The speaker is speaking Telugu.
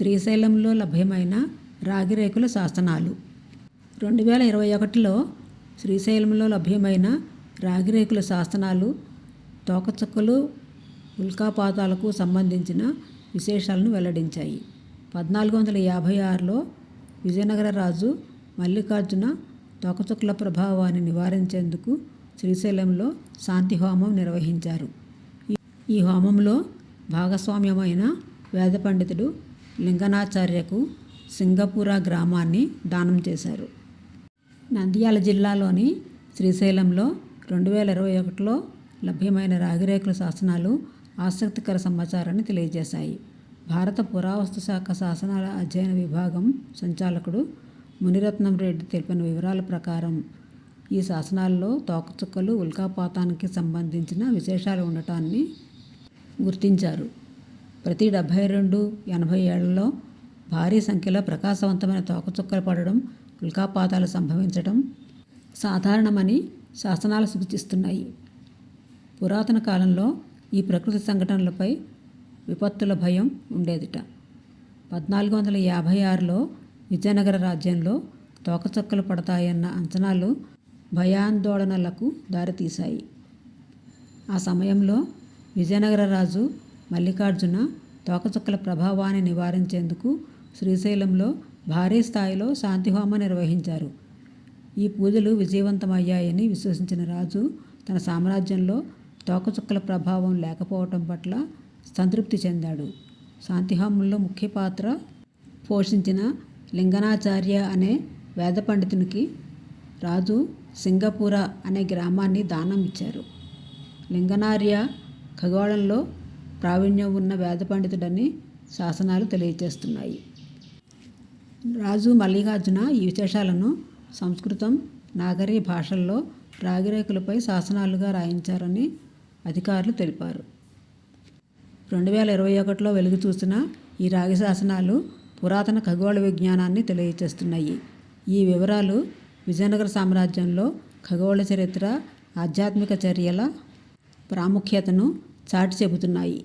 శ్రీశైలంలో లభ్యమైన రాగిరేకుల శాసనాలు. రెండు వేల ఇరవై ఒకటిలో శ్రీశైలంలో లభ్యమైన రాగిరేకుల శాసనాలు తోకచుక్కలు ఉల్కాపాతాలకు సంబంధించిన విశేషాలను వెల్లడించాయి. పద్నాలుగు వందల యాభై ఆరులో విజయనగర రాజు మల్లికార్జున తోకచుక్కల ప్రభావాన్ని నివారించేందుకు శ్రీశైలంలో శాంతి హోమం నిర్వహించారు. ఈ- ఈ హోమంలో భాగస్వామ్యమైన వేద పండితుడు లింగనాచార్యకు సింగపూర గ్రామాన్ని దానం చేశారు. నంద్యాల జిల్లాలోని శ్రీశైలంలో రెండు వేల ఇరవై ఒకటిలో లభ్యమైన రాగిరేకుల శాసనాలు ఆసక్తికర సమాచారాన్ని తెలియజేశాయి. భారత పురావస్తు శాఖ శాసనాల అధ్యయన విభాగం సంచాలకుడు మునిరత్నం రెడ్డి తెలిపిన వివరాల ప్రకారం ఈ శాసనాల్లో తోకచుక్కలు ఉల్కాపాతానికి సంబంధించిన విశేషాలు ఉండటాన్ని గుర్తించారు. ప్రతి డెబ్భై రెండు ఎనభై ఏళ్ళలో భారీ సంఖ్యలో ప్రకాశవంతమైన తోకచుక్కలు పడడం ఉల్కాపాతాలు సంభవించడం సాధారణమని శాసనాలు సూచిస్తున్నాయి. పురాతన కాలంలో ఈ ప్రకృతి సంఘటనలపై విపత్తుల భయం ఉండేదిట. పద్నాలుగు వందల యాభై ఆరులో విజయనగర రాజ్యంలో తోకచుక్కలు పడతాయన్న అంచనాలు భయాందోళనలకు దారితీశాయి. ఆ సమయంలో విజయనగర రాజు మల్లికార్జున తోకచుక్కల ప్రభావాన్ని నివారించేందుకు శ్రీశైలంలో భారీ స్థాయిలో శాంతిహోమ నిర్వహించారు. ఈ పూజలు విజయవంతమయ్యాయని విశ్వసించిన రాజు తన సామ్రాజ్యంలో తోకచుక్కల ప్రభావం లేకపోవటం పట్ల సంతృప్తి చెందాడు. శాంతిహోమంలో ముఖ్య పాత్ర పోషించిన లింగనాచార్య అనే వేద పండితునికి రాజు సింగపూర అనే గ్రామాన్ని దానం ఇచ్చారు. లింగనార్య ఖగోళంలో ప్రావీణ్యం ఉన్న వేద పండితుడని శాసనాలు తెలియజేస్తున్నాయి. రాజు మల్లికార్జున ఈ విశేషాలను సంస్కృతం నాగరీ భాషల్లో రాగిరేకులపై శాసనాలుగా రాయించారని అధికారులు తెలిపారు. రెండు వేల ఇరవై ఒకటిలో వెలుగు చూసిన ఈ రాగి శాసనాలు పురాతన ఖగోళ విజ్ఞానాన్ని తెలియజేస్తున్నాయి. ఈ వివరాలు విజయనగర సామ్రాజ్యంలో ఖగోళ చరిత్ర ఆధ్యాత్మిక చర్యల ప్రాముఖ్యతను చాటి చెబుతున్నాయి